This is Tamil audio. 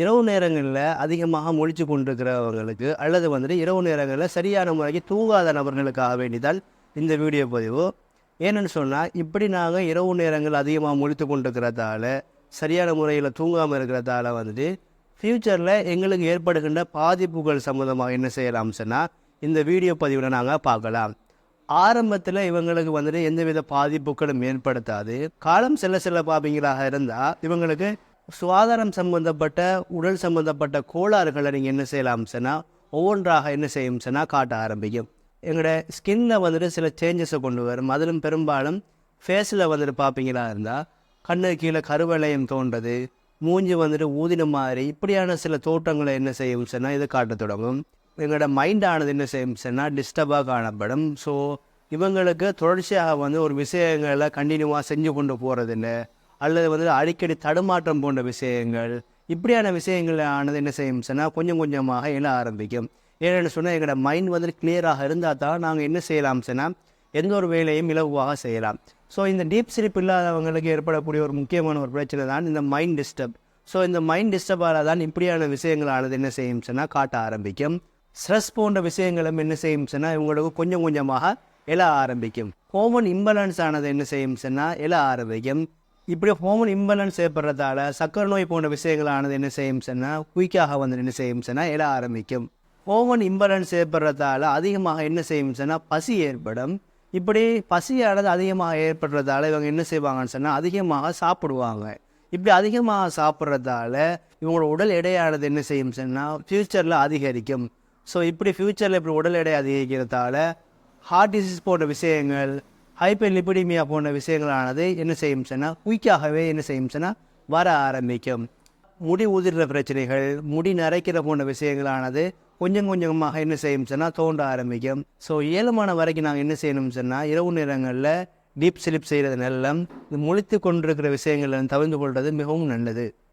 இரவு நேரங்களில் அதிகமாக முழிச்சு கொண்டிருக்கிறவங்களுக்கு அல்லது வந்துட்டு இரவு நேரங்களில் சரியான முறைக்கு தூங்காத நபர்களுக்காக வேண்டிதான் இந்த வீடியோ பதிவு. ஏன்னு சொன்னால் இப்படி நாங்கள் இரவு நேரங்கள் அதிகமாக முழித்து கொண்டிருக்கிறதால சரியான முறையில் தூங்காமல் இருக்கிறதால வந்துட்டு ஃப்யூச்சரில் எங்களுக்கு ஏற்படுகின்ற பாதிப்புகள் சம்மந்தமாக என்ன செய்யலாம் சொன்னால் இந்த வீடியோ பதிவில் நாங்கள் பார்க்கலாம். ஆரம்பத்தில் இவங்களுக்கு வந்துட்டு எந்தவித பாதிப்புகளும் ஏற்படுத்தாது. காலம் செல்ல செல்ல பார்ப்பீங்களாக இருந்தால் இவங்களுக்கு சுகாதாரம் சம்பந்தப்பட்ட உடல் சம்பந்தப்பட்ட கோளாறுகளை நீங்கள் என்ன செய்யலாம் சொன்னால் ஒவ்வொன்றாக என்ன செய்யும் சொன்னால் காட்ட ஆரம்பிக்கும். எங்களோட ஸ்கின்ல வந்துட்டு சில சேஞ்சஸை கொண்டு வரும். அதிலும் பெரும்பாலும் ஃபேஸில் வந்துட்டு பார்ப்பீங்களா இருந்தால் கண்ணு கீழே கருவளையம் தோன்றது மூஞ்சி வந்துட்டு ஊதின மாதிரி இப்படியான சில தோட்டங்களை என்ன செய்யும் சொன்னால் இது காட்ட தொடங்கும். எங்களோட மைண்டானது என்ன செய்யும் சொன்னால் டிஸ்டர்பாக காணப்படும். ஸோ இவங்களுக்கு தொடர்ச்சியாக வந்து ஒரு விஷயங்களை கண்டினியூவாக செஞ்சு கொண்டு போகிறதில்ல அல்லது வந்து அடிக்கடி தடுமாற்றம் போன்ற விஷயங்கள் இப்படியான விஷயங்கள் ஆனது என்ன செய்யும் சொன்னால் கொஞ்சம் கொஞ்சமாக எழ ஆரம்பிக்கும். ஏன்னு சொன்னால் எங்களோட மைண்ட் வந்து கிளியராக இருந்தால் தான் நாங்கள் என்ன செய்யலாம் சொன்னால் எந்த ஒரு வேலையும் இலவாக செய்யலாம். ஸோ இந்த டீப் ஸ்லீப் இல்லாதவங்களுக்கு ஏற்படக்கூடிய ஒரு முக்கியமான ஒரு பிரச்சனை தான் இந்த மைண்ட் டிஸ்டர்ப் ஸோ இந்த மைண்ட் டிஸ்டர்பால் தான் இப்படியான விஷயங்களானது என்ன செய்யும் சொன்னால் காட்ட ஆரம்பிக்கும். ஸ்ட்ரெஸ் போன்ற விஷயங்களும் என்ன செய்யும் சொன்னால் இவங்களுக்கு கொஞ்சம் கொஞ்சமாக எழ ஆரம்பிக்கும். ஹோமோன் இம்பலன்ஸ் ஆனது என்ன செய்யும் சொன்னால் எழ ஆரம்பிக்கும். இப்படி ஹோமோன் இம்பேலன்ஸ் ஏற்படுறதால சக்கரை நோய் போன்ற விஷயங்களானது என்ன செய்யும் சொன்னால் குயிக்காக வந்து என்ன செய்யும் சொன்னால் எழ ஆரம்பிக்கும். ஹோமோன் இம்பேலன்ஸ் ஏற்படுறதால அதிகமாக என்ன செய்யும் சொன்னால் பசி ஏற்படும். இப்படி பசியானது அதிகமாக ஏற்படுறதால இவங்க என்ன செய்வாங்கன்னு சொன்னால் அதிகமாக சாப்பிடுவாங்க. இப்படி அதிகமாக சாப்பிட்றதால இவங்களோட உடல் எடையானது என்ன செய்யும் சொன்னால் ஃப்யூச்சரில் அதிகரிக்கும். ஸோ இப்படி ஃப்யூச்சரில் இப்படி உடல் எடை அதிகரிக்கிறதால ஹார்ட் டிசீஸ் போன்ற விஷயங்கள் ஹைப்பர் லிபிடிமியா போன்ற விஷயங்களானது என்ன செய்யும் சொன்னால் குயிக்காகவே என்ன செய்யும் சொன்னால் வர ஆரம்பிக்கும். முடி உதிர்ற பிரச்சனைகள் முடி நரைக்கிற போன்ற விஷயங்களானது கொஞ்சம் கொஞ்சமாக என்ன செய்யும் சொன்னால் தோன்ற ஆரம்பிக்கும். ஸோ ஏழுமான வரைக்கும் நாங்கள் என்ன செய்யணும் சொன்னால் இரவு நேரங்களில் டீப் ஸ்லிப் செய்கிறது நல்லம் முழித்து கொண்டிருக்கிற விஷயங்களை தவிர்த்து கொள்வது மிகவும் நல்லது.